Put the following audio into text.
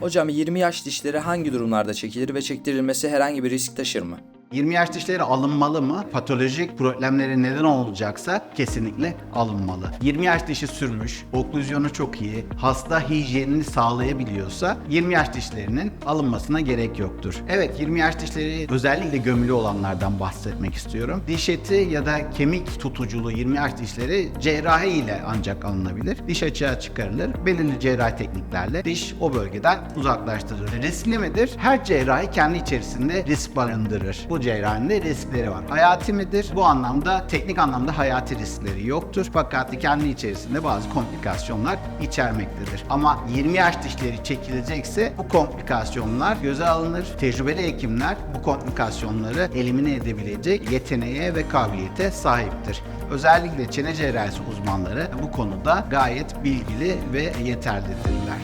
Hocam 20 yaş dişleri hangi durumlarda çekilir ve çektirilmesi herhangi bir risk taşır mı? 20 yaş dişleri alınmalı mı? Patolojik problemleri neden olacaksa kesinlikle alınmalı. 20 yaş dişi sürmüş, oklüzyonu çok iyi, hasta hijyenini sağlayabiliyorsa 20 yaş dişlerinin alınmasına gerek yoktur. Evet 20 yaş dişleri özellikle gömülü olanlardan bahsetmek istiyorum. Diş eti ya da kemik tutuculu 20 yaş dişleri cerrahi ile ancak alınabilir. Diş açığa çıkarılır. Belirli cerrahi tekniklerle diş o bölgeden uzaklaştırılır. Riskli midir? Her cerrahi kendi içerisinde risk barındırır. Bu cerrahinin de riskleri var. Hayati midir? Bu anlamda teknik anlamda hayati riskleri yoktur. Fakat kendi içerisinde bazı komplikasyonlar içermektedir. Ama 20 yaş dişleri çekilecekse bu komplikasyonlar göze alınır. Tecrübeli hekimler bu komplikasyonları elimine edebilecek yeteneğe ve kabiliyete sahiptir. Özellikle çene cerrahisi uzmanları bu konuda gayet bilgili ve yeterlidirler.